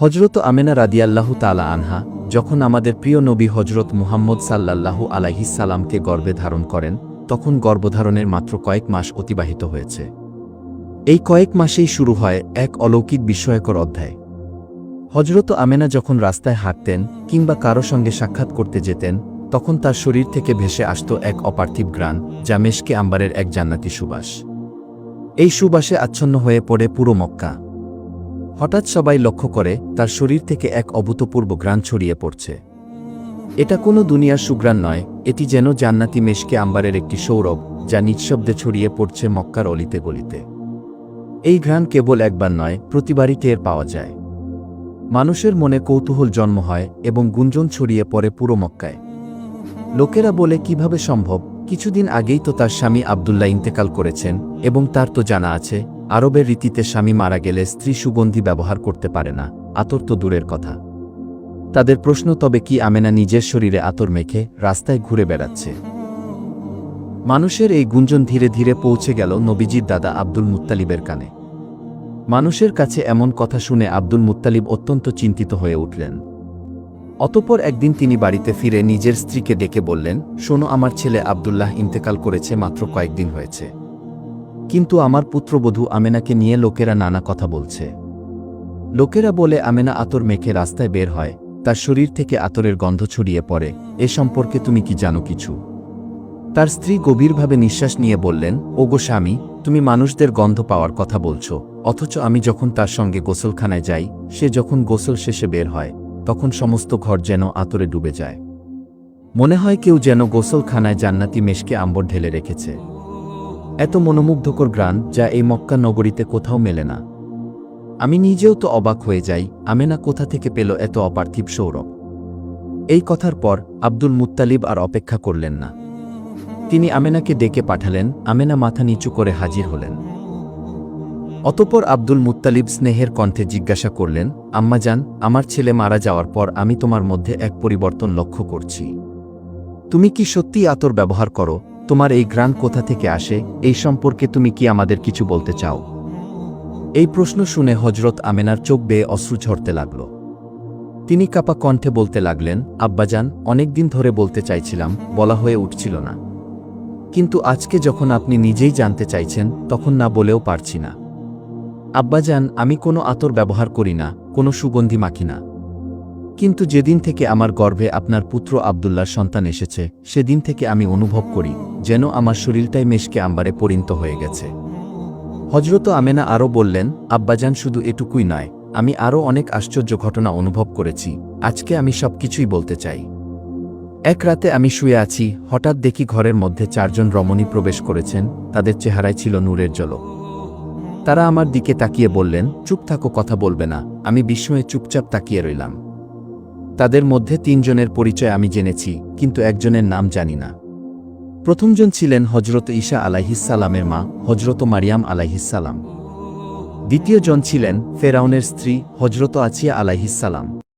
হজরত আমেনা রাদিয়াল্লাহু তালা আনহা যখন আমাদের প্রিয় নবী হজরত মুহাম্মদ সাল্লাল্লাহু আলাইহিসাল্লামকে গর্ভে ধারণ করেন, তখন গর্ভধারণের মাত্র কয়েক মাস অতিবাহিত হয়েছে। এই কয়েক মাসেই শুরু হয় এক অলৌকিক বিস্ময়কর অধ্যায়। হজরত আমেনা যখন রাস্তায় হাঁটতেন কিংবা কারও সঙ্গে সাক্ষাৎ করতে যেতেন, তখন তার শরীর থেকে ভেসে আসত এক অপার্থিব গ্রাণ, যা মেশকে আম্বারের এক জান্নাতি সুবাস। এই সুবাসে আচ্ছন্ন হয়ে পড়ে পুরো মক্কা। হঠাৎ সবাই লক্ষ্য করে, তার শরীর থেকে এক অভূতপূর্ব গ্রাণ ছড়িয়ে পড়ছে। এটা কোনো দুনিয়ার সুগ্রাণ নয়, এটি যেন জান্নাতি মেশকে আম্বারের একটি সৌরভ, যা নিঃশব্দে ছড়িয়ে পড়ছে মক্কার অলিতে গলিতে। এই ঘ্রাণ কেবল একবার নয়, প্রতিবারই টের পাওয়া যায়। মানুষের মনে কৌতূহল জন্ম হয় এবং গুঞ্জন ছড়িয়ে পড়ে পুরো মক্কায়। লোকেরা বলে, কীভাবে সম্ভব? কিছুদিন আগেই তো তার স্বামী আবদুল্লাহ ইন্তেকাল করেছেন এবং তার তো জানা আছে আরবের রীতিতে স্বামী মারা গেলে স্ত্রী সুগন্ধি ব্যবহার করতে পারে না, আতর তো দূরের কথা। তাদের প্রশ্ন, তবে কি আমেনা নিজের শরীরে আতর মেখে রাস্তায় ঘুরে বেড়াচ্ছে? মানুষের এই গুঞ্জন ধীরে ধীরে পৌঁছে গেল নবীজির দাদা আব্দুল মুত্তালিবের কানে। মানুষের কাছে এমন কথা শুনে আব্দুল মুত্তালিব অত্যন্ত চিন্তিত হয়ে উঠলেন। অতপর একদিন তিনি বাড়িতে ফিরে নিজের স্ত্রীকে ডেকে বললেন, শোনো, আমার ছেলে আবদুল্লাহ ইন্তেকাল করেছে মাত্র কয়েকদিন হয়েছে। কিন্তু আমার পুত্রবধূ আমেনাকে নিয়ে লোকেরা নানা কথা বলছে। লোকেরা বলে, আমেনা আতর মেখে রাস্তায় বের হয়। তার শরীর থেকে আতরের গন্ধ ছড়িয়ে পড়ে। এ সম্পর্কে তুমি কি জানো কিছু? তার স্ত্রী গভীরভাবে নিঃশ্বাস নিয়ে বললেন, ওগো স্বামী, তুমি মানুষদের গন্ধ পাওয়ার কথা বলছো। অথচ আমি যখন তার সঙ্গে গোসলখানায় যাই, সে যখন গোসল শেষে বের হয়, তখন সমস্ত ঘর যেন আতরে ডুবে যায়। মনে হয় কেউ যেন গোসলখানায় জান্নাতি মেশকে আম্বর ঢেলে রেখেছে। এত মনোমুগ্ধকর গ্রান যা এই মক্কা নগরীতে কোথাও মেলে না। আমি নিজেও তো অবাক হয়ে যাই, আমেনা কোথা থেকে পেল এত অপার্থিব সৌরভ। এই কথার পর আব্দুল মুত্তালিব আর অপেক্ষা করলেন না। তিনি আমেনাকে ডেকে পাঠালেন, আমেনা মাথা নিচু করে হাজির হলেন। অতপর আব্দুল মুত্তালিব স্নেহের কণ্ঠে জিজ্ঞাসা করলেন আম্মাজান আমার ছেলে মারা যাওয়ার পর আমি তোমার মধ্যে এক পরিবর্তন লক্ষ্য করছি। তুমি কি সত্যিই আতর ব্যবহার করো? তোমার এই গ্রান কোথা থেকে আসে, এই সম্পর্কে তুমি কি আমাদের কিছু বলতে চাও? এই প্রশ্ন শুনে হজরত আমেনার চোখ বেয়ে অশ্রু ঝরতে লাগল। তিনি কাপা কণ্ঠে বলতে লাগলেন, আব্বাজান অনেকদিন ধরে বলতে চাইছিলাম, বলা হয়ে উঠছিল না। কিন্তু আজকে যখন আপনি নিজেই জানতে চাইছেন, তখন না বলেও পারছি না। আব্বাজান, আমি কোনো আতর ব্যবহার করি না, কোনো সুগন্ধি মাখি না। কিন্তু যেদিন থেকে আমার গর্ভে আপনার পুত্র আবদুল্লার সন্তান এসেছে, সেদিন থেকে আমি অনুভব করি। যেন আমার শরীরটাই মেশকে আম্বারে পরিণত হয়ে গেছে। হজরত আমেনা আরও বললেন, আব্বাজান শুধু এটুকুই নয়, আমি আরও অনেক আশ্চর্য ঘটনা অনুভব করেছি, আজকে আমি সব কিছুই বলতে চাই। এক রাতে আমি শুয়ে আছি, হঠাৎ দেখি ঘরের মধ্যে চারজন রমণী প্রবেশ করেছেন, তাদের চেহারায় ছিল নূরের জলক তারা আমার দিকে তাকিয়ে বললেন, চুপ থাকো, কথা বলবে না, আমি বিস্ময়ে চুপচাপ তাকিয়ে রইলাম। তাদের মধ্যে তিনজনের পরিচয় আমি জেনেছি, কিন্তু একজনের নাম জানি না। প্রথমজন ছিলেন হজরত ঈশা আলাইহিসালামের মা হজরত মারিয়াম আলাইহিসালাম দ্বিতীয়জন ছিলেন ফেরাউনের স্ত্রী হজরত আছিয়া আলাইহিসালাম